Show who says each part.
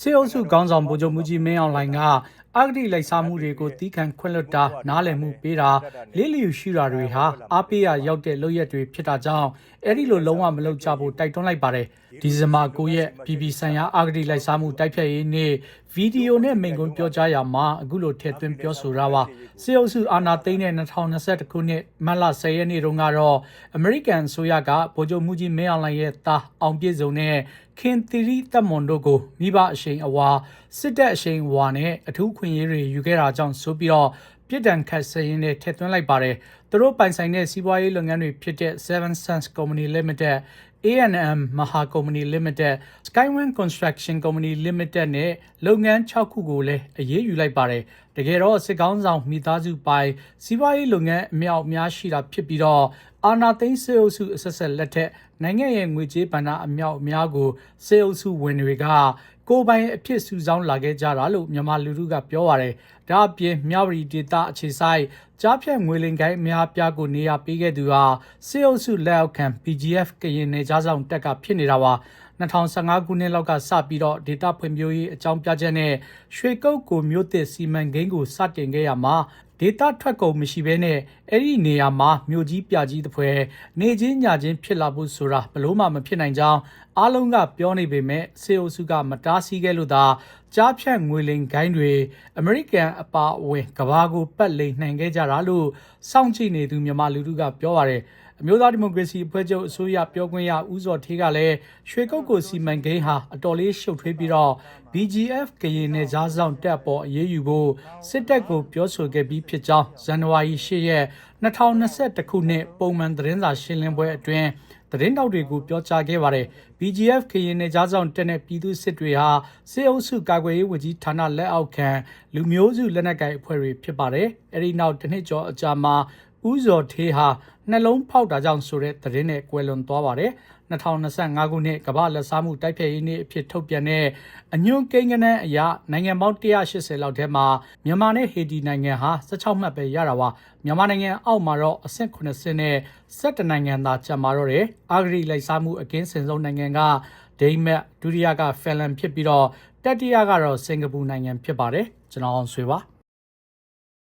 Speaker 1: စေအုပ်စုခေါင်းဆောင်ဗိုလ်ချုပ်မှုကြီးမင်းအောင်လှိုင်က အဂတိလိုက်စားမှုတွေကိုတီးခံခွင့်လွှတ်တာနားလည်မှုပေးတာလေးလျူရှိတာတွေဟာအားပေးရရောက်တဲ့လုပ်ရက်တွေဖြစ်တာကြောင့်အဲ့ဒီလိုလုံးဝမလုပ်ကြဖို့တိုက်တွန်းလိုက်ပါတယ်ဒီဇင်ဘာ9ရက်ပြည်ပြည်ဆိုင်ရာအဂတိလိုက်စားမှုတိုက်ဖျက်ရေးနေ့ဗီဒီယိုနဲ့မိန့်ခွန်းပြောကြားရာမှာအခုလိုထည့်သွင်းပြောဆိုတာပါစေအုပ်စုအာဏာသိမ်းတဲ့2021ခုနှစ်မတ်လ10ရက်နေ့တုန်းကတော့အမေရိကန်အစိုးရကဗိုလ်ချုပ်မှုကြီးမင်းအောင်လှိုင်ရဲ့တာအောင်ပြည့်စုံတဲ့ခင်သီရိတက်မွန်တို့ကိုမိဘအရှိန်အဝါစစ်တပ်အရှိန်အဝါနဲ့အထူးခွင့်ရေးတွေယူခဲ့တာကြောင့်ဆိုပြီးတော့ပြစ်ဒဏ်ခတ်ဆဲရင်နဲ့ထည့်သွင်းလိုက်ပါတယ်။သူတို့ပိုင်ဆိုင်တဲ့စီးပွားရေးလုပ်ငန်းတွေဖြစ်တဲ့ Seven Suns Company Limited A&M Maha Company Limited Skywin Construction Company Limited နဲ့လုပ်ငန်း6ခုကိုလည်းအရေးယူလိုက်ပါတယ်။တကယ်တော့စစ်ကောင်းဆောင်မိသားစုပိုင်စီးပွားရေးလုပ်ငန်းအမြောက်အများရှိတာဖြစ်ပြီးတော့အာနာသိန်းစေအုပ်စုအဆက်ဆက်လက်ထက်နိုင်ငံရဲ့ငွေကြေးဗန္ဒအမြောက်အများကိုစေအုပ်စုဝင်တွေက ကိုယ်ပိုင်အဖြစ်စုဆောင်းလာခဲ့ကြတာလို့မြန်မာလူထုကပြောပါတယ်။ဒါအပြင်မြဝတီဒေတာအခြေဆိုင်ကြားဖြတ်ငွေလင်ကိုင်းအများပြားကိုနေရာပေးခဲ့သူဟာစေအုပ်စုလက်အောက်ခံ PGF ကရင်နယ်ကြားဆောင်တက်ကဖြစ်နေတာပါ 2015ခုနှစ်လောက်ကစပြီးတော့ဒေတာဖွံ့ဖြိုးရေးအကြောင်းပြချက်နဲ့ရွှေကုတ်ကိုမြို့သစ်စီမံကိန်းကိုစတင်ခဲ့ရမှာဒေတာထွက်ကုန်မရှိဘဲနဲ့အဲ့ဒီနေရာမှာမြို့ကြီးပြကြီးတစ်ဖွဲနေချင်းညချင်းဖြစ်လာဖို့ဆိုတာဘလို့မှမဖြစ်နိုင်ကြောင်းအားလုံးကပြောနေပေမဲ့စေအိုစုကမတားဆီးခဲ့လို့သာကြားဖြတ်ငွေလိမ်ဂိုင်းတွေအမေရိကန်အပါအဝင်ကဘာကိုပတ်လိမ်နိုင်ခဲ့ကြတာလို့စောင့်ကြည့်နေသူမြန်မာလူထုကပြောပါတယ် အမျိုးသားဒီမိုကရေစီအဖွဲ့ချုပ်အစိုးရပြောခွင့်ရဦးစောထေးကလည်းရွှေကုတ်ကိုစီမံကိန်းဟာအတော်လေးရှုပ်ထွေးပြီးတော့ BGF ကရင်နယ်ကြားဆောင်တက်ပေါ်အရေးယူဖို့စစ်တပ်ကိုပြောဆိုခဲ့ပြီးဖြစ်ကြောင်းဇန်နဝါရီ10ရက်2021ခုနှစ်ပုံမှန်သတင်းစာရှင်းလင်းပွဲအတွင်းသတင်းတောက်တွေကိုပြောကြားခဲ့ပါတယ်။ BGF ကရင်နယ်ကြားဆောင်တက်တဲ့ပြည်သူစစ်တွေဟာစစ်အုပ်စုကာကွယ်ရေးဝန်ကြီးဌာနလက်အောက်ခံလူမျိုးစုလက်နက်ကိုင်အဖွဲ့တွေဖြစ်ပါတယ်။အဲဒီနောက်တစ်နှစ်ကျော်အကြာမှာဥဇော်ထေးဟာ နှလုံးဖောက်တာကြောင့်ဆိုတဲ့သတင်းနဲ့ကွယ်လွန်သွားပါတယ်2025ခုနှစ်ကမ္ဘာလက်စားမှုတိုက်ဖျက်ရေးနေ့အဖြစ်ထုတ်ပြန်တဲ့အညွန့်ကိန်းကနန်းအရနိုင်ငံပေါင်း180လောက်ထဲမှာမြန်မာနဲ့ဟေတီနိုင်ငံဟာ16မှတ်ပဲရတာပါမြန်မာနိုင်ငံအောက်မှာတော့အဆင့်80နဲ့17နိုင်ငံသာကျန်ပါတော့တယ်အာဂရိလိုက်စားမှုအကင်းစင်ဆုံးနိုင်ငံကဒိမတ်ဒုတိယကဖင်လန်ဖြစ်ပြီးတော့တတိယကတော့စင်ကာပူနိုင်ငံဖြစ်ပါတယ်ကျွန်တော်အောင်ဆွေပါ